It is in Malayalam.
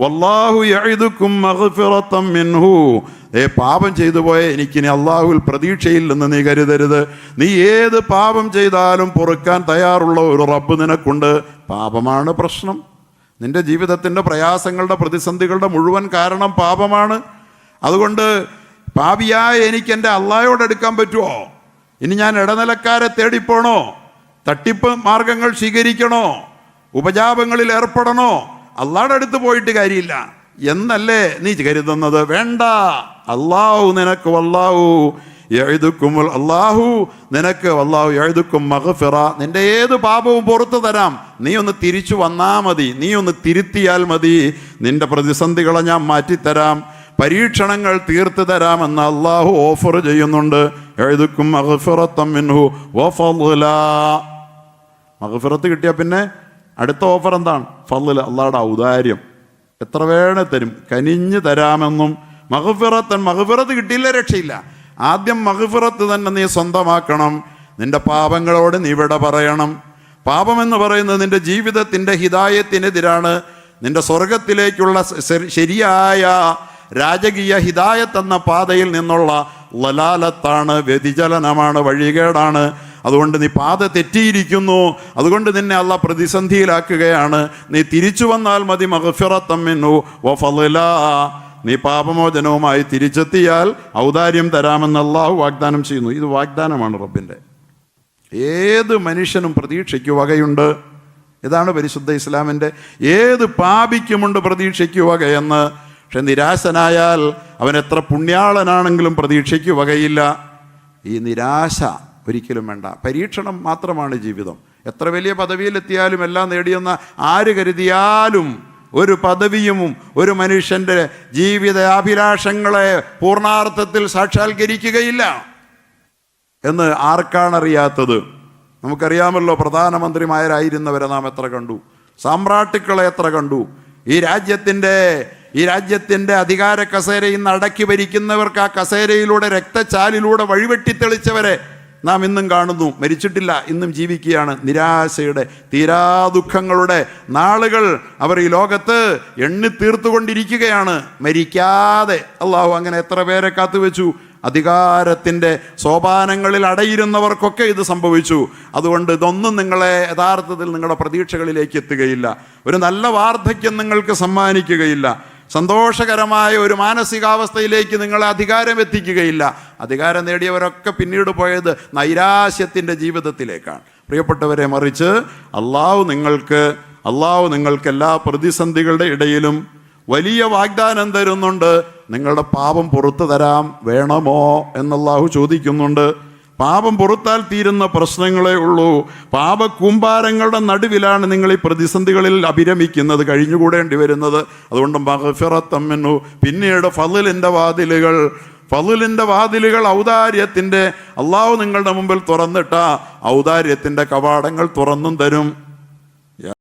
വല്ലാഹു യഇദുക്കും മഹഫിറത്തം മിൻഹു. ഏ പാപം ചെയ്തു പോയ എനിക്കിനി അള്ളാഹുവിൽ പ്രതീക്ഷയില്ലെന്ന് നീ കരുതരുത്. നീ ഏത് പാപം ചെയ്താലും പൊറുക്കാൻ തയ്യാറുള്ള ഒരു റബ്ബ് നിനക്കുണ്ട്. പാപമാണ് പ്രശ്നം. നിന്റെ ജീവിതത്തിന്റെ പ്രയാസങ്ങളുടെ പ്രതിസന്ധികളുടെ മുഴുവൻ കാരണം പാപമാണ്. അതുകൊണ്ട് പാപിയായ എനിക്ക് എന്റെ അള്ളാഹയോട് എടുക്കാൻ പറ്റുമോ ഇനി ഞാൻ ഇടനിലക്കാരെ തേടിപ്പോണോ? തട്ടിപ്പ് മാർഗങ്ങൾ സ്വീകരിക്കണോ? ഉപജാപങ്ങളിൽ ഏർപ്പെടണോ? അള്ളാഹയുടെ അടുത്ത് പോയിട്ട് കാര്യമില്ല. എന്നല്ലേ നീ കരുതുന്നത്? വേണ്ട. അള്ളാഹു നിനക്ക് വല്ലാഹു എഴുതുക്കും അള്ളാഹു നിനക്ക് അള്ളാഹു എഴുതുക്കും മഹഫിറ നിന്റെ ഏത് പാപവും പുറത്തു തരാം. നീ ഒന്ന് തിരിച്ചു വന്നാ മതി. നീ ഒന്ന് തിരുത്തിയാൽ മതി. നിന്റെ പ്രതിസന്ധികളെ ഞാൻ മാറ്റിത്തരാം. പരീക്ഷണങ്ങൾ തീർത്തു തരാമെന്ന് അള്ളാഹു ഓഫർ ചെയ്യുന്നുണ്ട്. എഴുതുക്കും മഹഫിറത്തം മിൻഹു മഹഫിറത്ത് കിട്ടിയ പിന്നെ അടുത്ത ഓഫർ എന്താണ്? ഫല്ല അള്ളാഹുടെ ഔദാര്യം. എത്ര വേണേ തരും. കനിഞ്ഞ് തരാമെന്നും മഹഫിറത്തൻ മഹഫിറത്ത് കിട്ടിയില്ല രക്ഷയില്ല. ആദ്യം മഹഫിറത്ത് തന്നെ നീ സ്വന്തമാക്കണം. നിന്റെ പാപങ്ങളോട് നീ ഇവിടെ പറയണം. പാപമെന്ന് പറയുന്നത് നിന്റെ ജീവിതത്തിന്റെ ഹിതായത്തിനെതിരാണ്. നിന്റെ സ്വർഗത്തിലേക്കുള്ള ശരിയായ രാജകീയ ഹിതായത്ത് എന്ന പാതയിൽ നിന്നുള്ള ലലാലത്താണ് വ്യതിചലനമാണ് വഴികേടാണ്. അതുകൊണ്ട് നീ പാത തെറ്റിയിരിക്കുന്നു. അതുകൊണ്ട് നിന്നെ അല്ല പ്രതിസന്ധിയിലാക്കുകയാണ്. നീ തിരിച്ചു വന്നാൽ മതി മഹഫിറത്തമ്മിന്നു ഓ ഫല നീ പാപമോചനവുമായി തിരിച്ചെത്തിയാൽ ഔദാര്യം തരാമെന്ന് അള്ളാഹു വാഗ്ദാനം ചെയ്യുന്നു. ഇത് വാഗ്ദാനമാണ് റബ്ബിന്റെ ഏത് മനുഷ്യനും പ്രതീക്ഷയ്ക്ക് വകയുണ്ട്. ഇതാണ് പരിശുദ്ധ ഇസ്ലാമിന്റെ ഏത് പാപിക്കുമുണ്ട് പ്രതീക്ഷയ്ക്ക് വകയെന്ന്. പക്ഷെ നിരാശനായാൽ അവൻ എത്ര പുണ്യാളനാണെങ്കിലും പ്രതീക്ഷയ്ക്ക് വകയില്ല. ഈ നിരാശ ഒരിക്കലും വേണ്ട. പരീക്ഷണം മാത്രമാണ് ജീവിതം. എത്ര വലിയ പദവിയിലെത്തിയാലും എല്ലാം നേടിയെന്ന ആര് കരുതിയാലും ഒരു പദവിയും ഒരു മനുഷ്യന്റെ ജീവിത അഭിലാഷങ്ങളെ പൂർണാർത്ഥത്തിൽ സാക്ഷാത്കരിക്കുകയില്ല. എന്ന് ആർക്കാണറിയാത്തത്? നമുക്കറിയാമല്ലോ പ്രധാനമന്ത്രിമാരായിരുന്നവരെ നാം എത്ര കണ്ടു. സാമ്രാട്ടുക്കളെ എത്ര കണ്ടു. ഈ രാജ്യത്തിന്റെ ഈ രാജ്യത്തിന്റെ അധികാര കസേരയിൽ നിന്ന് അടക്കി ഭരിക്കുന്നവർക്ക് ആ കസേരയിലൂടെ രക്തച്ചാലിലൂടെ വഴിവെട്ടിത്തെളിച്ചവരെ നാം ഇന്നും കാണുന്നു മരിച്ചിട്ടില്ല ഇന്നും ജീവിക്കുകയാണ്. നിരാശയുടെ തീരാദുഃഖങ്ങളുടെ നാളുകൾ അവർ ഈ ലോകത്ത് എണ്ണി തീർത്തുകൊണ്ടിരിക്കുകയാണ് മരിക്കാതെ അള്ളാഹു അങ്ങനെ എത്ര പേരെ കാത്തുവെച്ചു? അധികാരത്തിന്റെ സോപാനങ്ങളിൽ അടയിരുന്നവർക്കൊക്കെ ഇത് സംഭവിച്ചു. അതുകൊണ്ട് ഇതൊന്നും നിങ്ങളെ യഥാർത്ഥത്തിൽ നിങ്ങളുടെ പ്രതീക്ഷകളിലേക്ക് എത്തുകയില്ല. ഒരു നല്ല വാർദ്ധക്യം നിങ്ങൾക്ക് സമ്മാനിക്കുകയില്ല. സന്തോഷകരമായ ഒരു മാനസികാവസ്ഥയിലേക്ക് നിങ്ങളെ അധികാരം എത്തിക്കുകയില്ല. അധികാരം നേടിയവരൊക്കെ പിന്നീട് പോയത് നൈരാശ്യത്തിന്റെ ജീവിതത്തിലേക്കാണ്. പ്രിയപ്പെട്ടവരെ മറിച്ച് അള്ളാഹു നിങ്ങൾക്ക് അള്ളാഹു നിങ്ങൾക്ക് എല്ലാ പ്രതിസന്ധികളുടെ ഇടയിലും വലിയ വാഗ്ദാനം തരുന്നുണ്ട്. നിങ്ങളുടെ പാപം പുറത്തു തരാം. വേണമോ? എന്നല്ലാഹു ചോദിക്കുന്നുണ്ട്. പാപം പുറത്താൽ തീരുന്ന പ്രശ്നങ്ങളേ ഉള്ളൂ. പാപക്കൂമ്പാരങ്ങളുടെ നടുവിലാണ് നിങ്ങൾ ഈ പ്രതിസന്ധികളിൽ അഭിരമിക്കുന്നത് കഴിഞ്ഞുകൂടേണ്ടി വരുന്നത്. അതുകൊണ്ട് മഹഫിറത്തമ്മനു പിന്നീട് ഫലിലിന്റെ വാതിലുകൾ. ഫലിലിന്റെ വാതിലുകൾ ഔദാര്യത്തിന്റെ അള്ളാഹു നിങ്ങളുടെ മുമ്പിൽ തുറന്നിട്ട ഔദാര്യത്തിന്റെ കവാടങ്ങൾ തുറന്നും തരും.